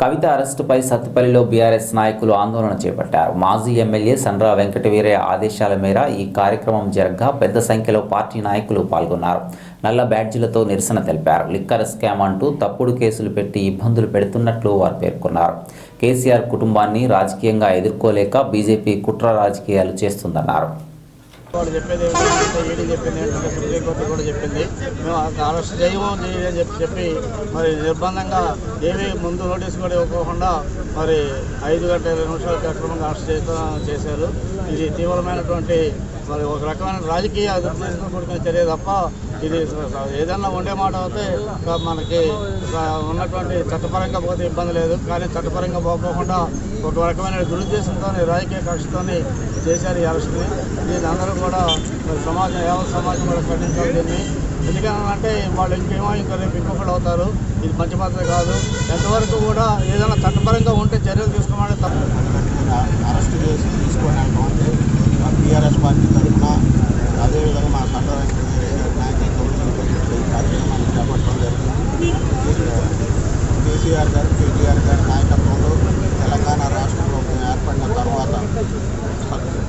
కవిత అరెస్టుపై సత్తుపల్లిలో BRS నాయకులు ఆందోళన చేపట్టారు. మాజీ ఎమ్మెల్యే సండ్ర వెంకటవీరయ్య ఆదేశాల మేర ఈ కార్యక్రమం జరగ్గా పెద్ద సంఖ్యలో పార్టీ నాయకులు పాల్గొన్నారు. నల్ల బ్యాడ్జీలతో నిరసన తెలిపారు. లిక్కర్ స్కామ్ అంటూ తప్పుడు కేసులు పెట్టి ఇబ్బందులు పెడుతున్నట్లు వారు పేర్కొన్నారు. కేసీఆర్ కుటుంబాన్ని రాజకీయంగా ఎదుర్కోలేక బీజేపీ కుట్ర రాజకీయాలు చేస్తుందన్నారు. వాళ్ళు చెప్పేది ఏంటంటే ఈడీ చెప్పింది? ఏంటంటే సుప్రీంకోర్టు కూడా చెప్పింది. మేము అరెస్ట్ చేయము అని చెప్పి చెప్పి మరి నిర్బంధంగా ఏమీ ముందు నోటీస్ కూడా ఇవ్వకుండా మరి ఐదు గంటల ఇరవై నిమిషాలకు అక్రమంగా అరెస్ట్ చేస్తా చేశారు. ఇది తీవ్రమైనటువంటి మరి ఒక రకమైన రాజకీయ దుర్దేశంతో కూడుకున్న చర్య తప్ప ఇది ఏదన్నా ఉండే మాట అయితే మనకి ఉన్నటువంటి చట్టపరంగా పోతే ఇబ్బంది లేదు. కానీ చట్టపరంగా పోకుండా ఒక రకమైన దురుద్దేశంతో రాజకీయ కక్షతో చేశారు ఈ అరెస్ట్ని. దీని అందరూ కూడా మరి సమాజం యావత్ సమాజం కూడా ఖండించాలి దీన్ని ఎందుకంటే వాళ్ళు ఇంకేమో ఇంకా రేపు ఇంకొకటి అవుతారు. ఇది మంచి పాత్ర కాదు. ఎంతవరకు కూడా ఏదైనా చట్టపరంగా ఉంటే చర్యలు తీసుకోమని తప్ప అరెస్ట్ చేసి తీసుకొని అంటే మా టీఆర్ఎస్ పార్టీ తరఫున అదేవిధంగా మా సంఘ నాయకత్వంలో ఈ కార్యక్రమాన్ని చేపట్టడం జరిగింది. కేసీఆర్ గారు కేటీఆర్ గారి నాయకత్వంలో తెలంగాణ రాష్ట్ర ఏర్పడిన తర్వాత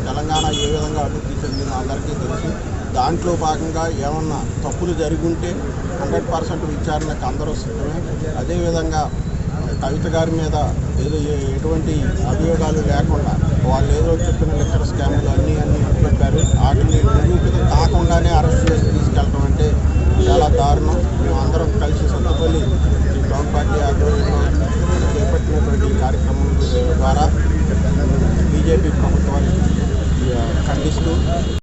తెలంగాణ ఏ విధంగా అభివృద్ధి చెందిందో అందరికీ తెలుసు. దాంట్లో భాగంగా ఏమన్నా తప్పులు జరిగి ఉంటే హండ్రెడ్ పర్సెంట్ విచారణకు అందరూ సిద్ధమే. అదేవిధంగా కవిత గారి మీద ఏదో ఎటువంటి అభియోగాలు లేకుండా వాళ్ళు ఏదో చెప్పిన అందరం కలిసి సొంతపల్లి ఈ టౌన్ పార్టీ ఆధ్వర్యంలో చేపట్టినటువంటి కార్యక్రమం ద్వారా బీజేపీ ప్రభుత్వాన్ని ఖండిస్తూ